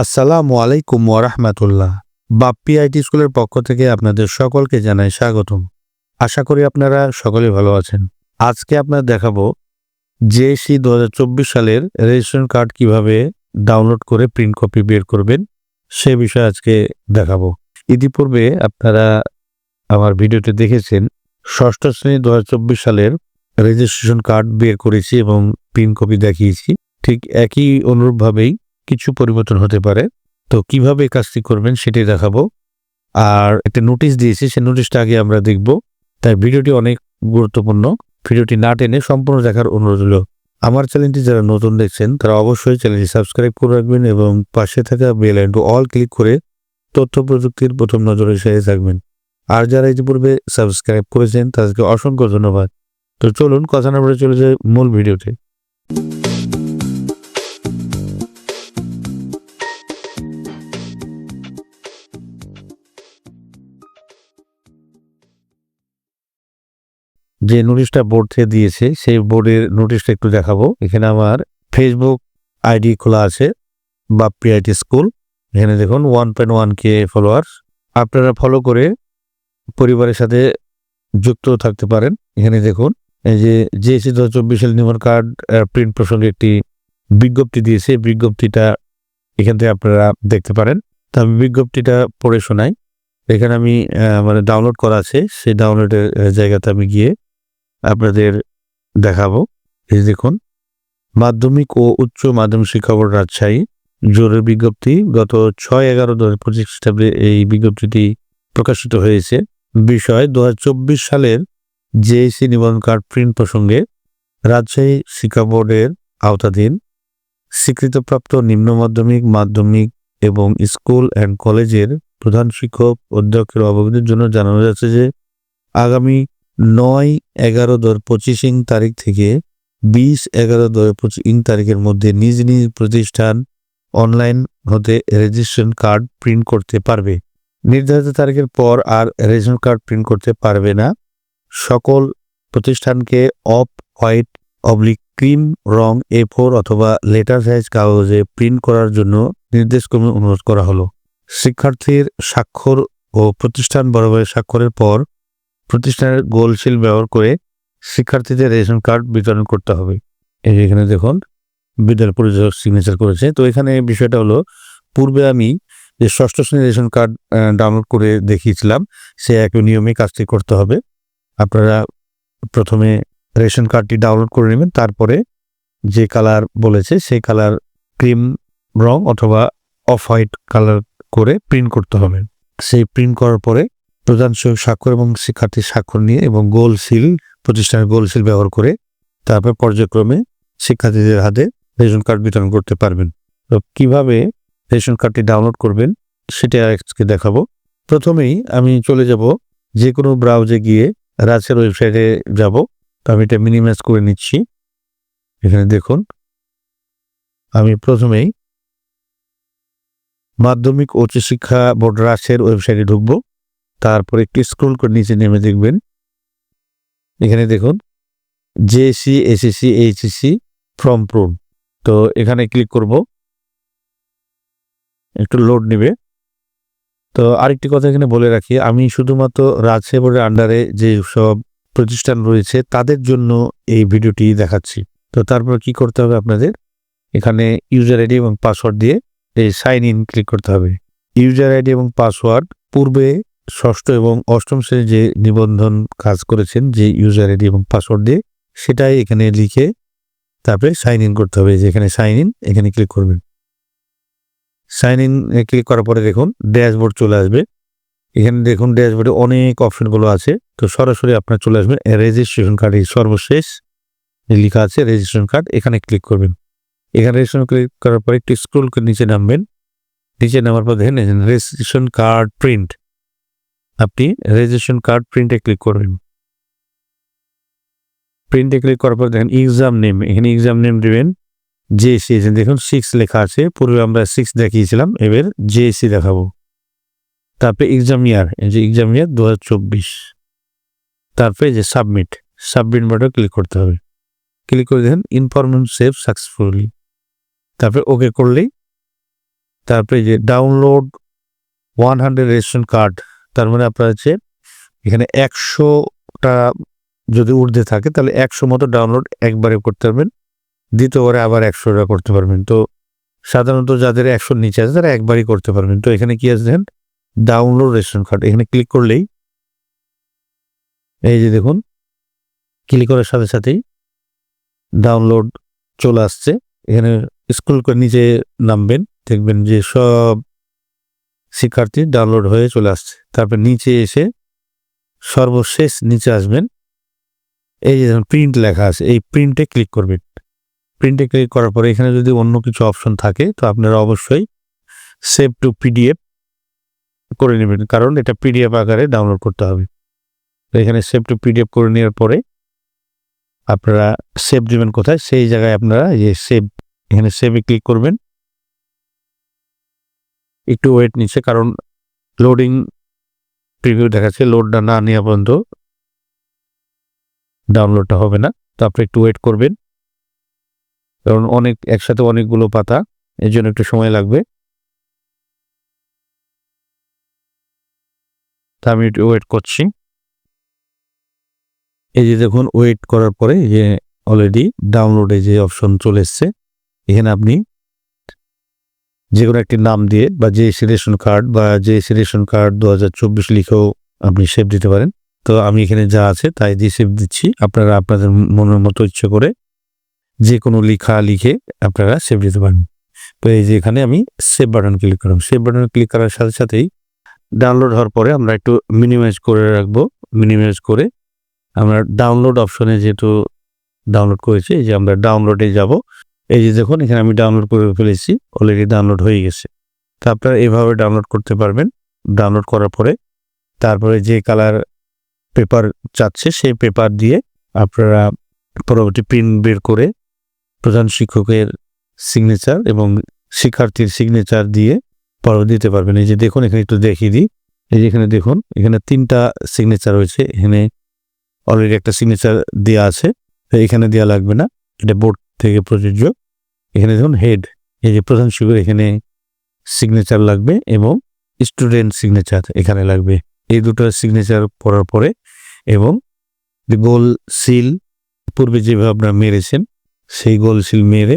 আসসালামু আলাইকুম ওরহমাতুল্লাহ বাপ্পি আইটি স্কুলের পক্ষ থেকে আপনাদের সকলকে জানাই স্বাগতম। আশা করি আপনারা সকলে ভালো আছেন। আজকে আপনার দেখাবো জেএসি দু সালের রেজিস্ট্রেশন কার্ড কীভাবে ডাউনলোড করে প্রিন্ট কপি বের করবেন, সে বিষয়ে আজকে দেখাবো। ইতিপূর্বে আপনারা আমার ভিডিওতে দেখেছেন, ষষ্ঠ শ্রেণি দু হাজার চব্বিশ সালের রেজিস্ট্রেশন কার্ড বের করেছি এবং প্রিন্ট কপি দেখিয়েছি। ঠিক একই অনুরূপভাবেই কিছু পরিবর্তন হতে পারে। তো কীভাবে কাজটি করবেন সেটাই দেখাবো। আর একটা নোটিশ দিয়েছি, সেই নোটিশটা আগে আমরা দেখব। তাই ভিডিওটি অনেক গুরুত্বপূর্ণ। ভিডিওটি না টেনে সম্পূর্ণ দেখার অনুরোধ হলো আমার চ্যানেলটি যারা নতুন দেখছেন, তারা অবশ্যই চ্যানেলটি সাবস্ক্রাইব করে রাখবেন এবং পাশে থাকা বেল আইকন অল ক্লিক করে তথ্য প্রযুক্তির প্রথম নজরে সাথে থাকবেন। আর যারা ইতিপূর্বে সাবস্ক্রাইব করেছেন, তাদেরকে অসংখ্য ধন্যবাদ। তো চলুন, কথা না বলে চলে যায় মূল ভিডিওতে। যে নোটিশটা বোর্ড থেকে দিয়েছে, সেই বোর্ডের নোটিশটা একটু দেখাবো। এখানে আমার ফেসবুক আইডি খোলা আছে, বাপ্পি আইটি স্কুল এখানে দেখুন one point one K followers আপনারা ফলো করে পরিবারের সাথে যুক্ত থাকতে পারেন। এখানে দেখুন, এই যে জিএসসি দু চব্বিশ সাল কার্ড প্রিন্ট প্রসঙ্গে একটি বিজ্ঞপ্তি দিয়েছে। বিজ্ঞপ্তিটা এখান থেকে আপনারা দেখতে পারেন। তা আমি বিজ্ঞপ্তিটা পড়ে শোনাই। এখানে আমি মানে ডাউনলোড করা আছে। সেই ডাউনলোডের জায়গাতে আমি গিয়ে আপনাদের দেখাবো। এই দেখুন, মাধ্যমিক ও উচ্চ মাধ্যমিক শিক্ষা বোর্ড রাজশাহী। জরুরি বিজ্ঞপ্তি, গত ছয় এগারো দু হাজার পঁচিশ খ্রিস্টাব্দে এই বিজ্ঞপ্তিটি প্রকাশিত হয়েছে। বিষয়, দু হাজার চব্বিশ সালের জেএসি নিবন্ধন কার্ড প্রিন্ট প্রসঙ্গে রাজশাহী শিক্ষা বোর্ডের আওতাধীন স্বীকৃতপ্রাপ্ত নিম্ন মাধ্যমিক মাধ্যমিক এবং স্কুল অ্যান্ড কলেজের প্রধান শিক্ষক অধ্যক্ষের অবগতির জন্য জানানো যাচ্ছে যে আগামী নয় এগারো দর পঁচিশ ইং তারিখ থেকে বিশ এগারো দর পঁচিশ ইং তারিখের মধ্যে নিজ নিজ প্রতিষ্ঠান অনলাইন হতে রেজিস্ট্রেশন কার্ড প্রিন্ট করতে পারবে। নির্ধারিত তারিখের পর আর রেজিস্ট্রেশন কার্ড প্রিন্ট করতে পারবে না। সকল প্রতিষ্ঠানকে অফ হোয়াইট অবলিক ক্রিম, রং এ ফোর অথবা লেটার সাইজ কাগজে প্রিন্ট করার জন্য নির্দেশক্রমে অনুরোধ করা হলো। শিক্ষার্থীর স্বাক্ষর ও প্রতিষ্ঠান বরাবরের স্বাক্ষরের পর প্রতিষ্ঠানের গোলশীল ব্যবহার করে শিক্ষার্থীদের রেশন কার্ড বিতরণ করতে হবে। এই যে এখানে দেখুন, বিদ্যালয় পরিচালক সিগনেচার করেছে। তো এখানে বিষয়টা হলো, পূর্বে আমি যে ষষ্ঠ শ্রেণির রেশন কার্ড ডাউনলোড করে দেখিয়েছিলাম, সে একই নিয়মে কাজটি করতে হবে। আপনারা প্রথমে রেশন কার্ডটি ডাউনলোড করে নেবেন, তারপরে যে কালার বলেছে, সেই কালার ক্রিম রং অথবা অফ হোয়াইট কালার করে প্রিন্ট করতে হবে। সেই প্রিন্ট করার পরে প্রধান স্বাক্ষর এবং শিক্ষার্থীর স্বাক্ষর নিয়ে এবং গোল সিল প্রতিষ্ঠানের গোল সিল ব্যবহার করে তারপর পর্যায়ক্রমে শিক্ষার্থীদের হাতে রেশন কার্ড বিতরণ করতে পারবেন। তো কীভাবে রেশন কার্ডটি ডাউনলোড করবেন সেটা আজকে দেখাবো। প্রথমেই আমি চলে যাব যে কোনো ব্রাউজে গিয়ে রাজের ওয়েবসাইটে যাব। তো আমি এটা মিনিমাইজ করে নিচ্ছি। এখানে দেখুন, আমি প্রথমেই মাধ্যমিক উচ্চশিক্ষা বোর্ড রাজের ওয়েবসাইটে ঢুকবো। তারপর একটু স্ক্রল করে নিচে নেমে দেখবেন। এখানে দেখুন জেসি এসএসসি এইচএসসি ফর্ম প্রুন তো এখানে ক্লিক করব। একটু লোড নেবে। তো আরেকটি কথা এখানে বলে রাখি, আমি শুধুমাত্র রাজশাহী বোর্ডের আন্ডারে যে সব প্রতিষ্ঠান রয়েছে, তাদের জন্য এই ভিডিওটি দেখাচ্ছি। তো তারপর কি করতে হবে আপনাদের? এখানে ইউজার আইডি এবং পাসওয়ার্ড দিয়ে এই সাইন ইন ক্লিক করতে হবে। ইউজার আইডি এবং পাসওয়ার্ড পূর্বে ষষ্ঠ এবং অষ্টম শ্রেণি যে নিবন্ধন কাজ করেছেন, যে ইউজার আইডি এবং পাসওয়ার্ড দিয়ে, সেটাই এখানে লিখে তারপরে সাইন ইন করতে হবে। যে এখানে সাইন ইন এখানে ক্লিক করবেন। সাইন ইন ক্লিক করার পরে দেখুন ড্যাশবোর্ড চলে আসবে। এখানে দেখুন ড্যাশবোর্ডে অনেক অপশনগুলো আছে। তো সরাসরি আপনার চলে আসবেন রেজিস্ট্রেশন কার্ড এই সর্বশেষ লেখা আছে রেজিস্ট্রেশন কার্ড এখানে ক্লিক করবেন। এখানে রেজিস্ট্রেশন ক্লিক করার পরে একটু স্ক্রোল করে নিচে নামবেন। নিচে নামার পর দেখেন রেজিস্ট্রেশন কার্ড প্রিন্ট আপনি রেজিস্ট্রেশন কার্ড প্রিন্টে ক্লিক করবেন। প্রিন্টে ক্লিক করার পর দেখেন এক্সাম নেম এখানে এক্সাম নেম দেবেন জেএসসি দেখুন সিক্স লেখা আছে, পূর্বে আমরা সিক্স দেখিয়েছিলাম, এবার জেএসসি দেখাবো। তারপরে এক্সাম ইয়ার এই যে এক্সাম ইয়ার দু হাজার চব্বিশ। তারপরে যে সাবমিট সাবমিট বাটনে ক্লিক করতে হবে। ক্লিক করে দেখেন ইনফরমেশন সেভ সাকসেসফুলি তারপরে ওকে করলেই, তারপরে যে download one hundred ration card তার মানে আপনার হচ্ছে এখানে একশোটা যদি ঊর্ধ্বে থাকে, তাহলে একশো মতো ডাউনলোড একবারে করতে পারবেন। দ্বিতীয়বারে আবার একশোটা করতে পারবেন। তো সাধারণত যাদের একশোর নিচে আছে, তারা একবারই করতে পারবেন। তো এখানে কি আছে দেখেন? ডাউনলোড রেশন কার্ড এখানে ক্লিক করলেই এই যে দেখুন ক্লিক করার সাথে সাথেই ডাউনলোড চলে আসছে। এখানে স্কুল করে নিচে নামবেন, দেখবেন যে সব শিক্ষার্থী ডাউনলোড হয়ে চলে আসছে। তারপর নিচে এসে সর্বশেষ নিচে আসবেন। এই যে প্রিন্ট লেখা আছে। এই প্রিন্টে ক্লিক করবেন। প্রিন্টে ক্লিক করার পরে এখানে যদি অন্য কিছু অপশন থাকে, তো আপনারা অবশ্যই সেভ টু পিডিএফ করে নেবেন। কারণ এটা পিডিএফ আকারে ডাউনলোড করতে হবে। তো এখানে সেভ টু পিডিএফ করে নেওয়ার পরে আপনারা সেভ দেবেন কোথায়? সেই জায়গায় আপনারা যে সেভ এখানে সেভে ক্লিক করবেন। একটু ওয়েট নিচ্ছে, কারণ লোডিং প্রিভিউ দেখাচ্ছে লোডটা না নেওয়া পর্যন্ত ডাউনলোডটা হবে না। তো আপনি একটু ওয়েট করবেন। কারণ অনেক, একসাথে অনেকগুলো পাতা, এর জন্য একটু সময় লাগবে। তা আমি একটু ওয়েট করছি। এই যে দেখুন ওয়েট করার পরে যে অলরেডি ডাউনলোডে যে অপশন চলে এসছে, এখানে আপনি যে কোনো একটি নাম দিয়ে বা যে রেশন কার্ড বা যে সি রেশন কার্ড দু হাজার চব্বিশ লিখেও আপনি সেভ দিতে পারেন। তো আমি এখানে যা আছে তাই দিয়ে সেভ দিচ্ছি। আপনারা আপনাদের মনের মতো ইচ্ছে করে যে কোনো লেখা লিখে আপনারা সেভ দিতে পারেন। তো এই যে এখানে আমি সেভ বাটন ক্লিক করলাম। সেভ বাটন ক্লিক করার সাথে সাথেই ডাউনলোড হওয়ার পরে আমরা একটু মিনিমাইজ করে রাখব। মিনিমাইজ করে আমরা ডাউনলোড অপশনে যেহেতু ডাউনলোড করেছি, এই যে আমরা ডাউনলোডে যাব। এই যে দেখুন, এখানে আমি ডাউনলোড করে ফেলেছি অলরেডি ডাউনলোড হয়ে গেছে। তো আপনারা এভাবে ডাউনলোড করতে পারবেন। ডাউনলোড করার পরে তারপরে যে কালার পেপার চাচ্ছে সেই পেপার দিয়ে আপনারা পরবর্তী প্রিন্ট বের করে প্রধান শিক্ষকের সিগনেচার এবং শিক্ষার্থীর সিগনেচার দিয়ে পরবর্তী দিতে পারবেন। এই যে দেখুন, এখানে একটু দেখিয়ে দিই। এই যে এখানে দেখুন, এখানে তিনটা সিগনেচার রয়েছে। এখানে অলরেডি একটা সিগনেচার দেওয়া আছে। এখানে দেওয়া লাগবে না। এটা বোর্ড থেকে প্রযোজ্য। এখানে দেখুন হেড এই যে প্রধান শিক্ষক এখানে সিগনেচার লাগবে এবং স্টুডেন্ট সিগনেচার এখানে লাগবে। এই দুটো সিগনেচার পড়ার পরে এবং গোল সিল পূর্বে যেভাবে আপনারা মেরেছেন, সেই গোল সিল মেরে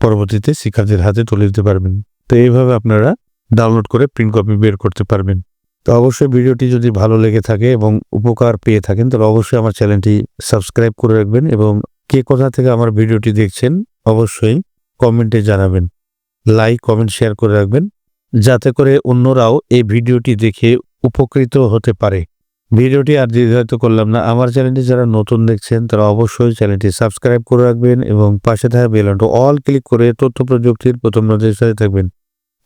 পরবর্তীতে শিক্ষার্থীর হাতে তুলে দিতে পারবেন। তো এইভাবে আপনারা ডাউনলোড করে প্রিন্ট কপি বের করতে পারবেন। তো অবশ্যই ভিডিওটি যদি ভালো লেগে থাকে এবং উপকার পেয়ে থাকেন, তাহলে অবশ্যই আমার চ্যানেলটি সাবস্ক্রাইব করে রাখবেন এবং কে কোথা থেকে আমার ভিডিওটি দেখছেন, অবশ্যই কমেন্টে জানাবেন। লাইক, কমেন্ট, শেয়ার করে রাখবেন। যাতে করে অন্যরাও এই ভিডিওটি দেখে উপকৃত হতে পারে। ভিডিওটি আর দীর্ঘায়িত করলাম না। আমার চ্যানেলটি যারা নতুন দেখছেন, তারা অবশ্যই চ্যানেলটি সাবস্ক্রাইব করে রাখবেন এবং পাশে থাকা বেলনটা অল ক্লিক করে তথ্য প্রযুক্তির প্রথম নজরের সাথে থাকবেন।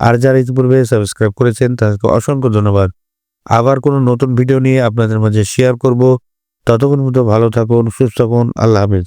আর যারা ইতিপূর্বে সাবস্ক্রাইব করেছেন, তাদেরকে অসংখ্য ধন্যবাদ। আবার কোনো নতুন ভিডিও নিয়ে আপনাদের মাঝে শেয়ার করব। ততক্ষণ মতো ভালো থাকুন, সুস্থ থাকুন। আল্লাহ হাফেজ।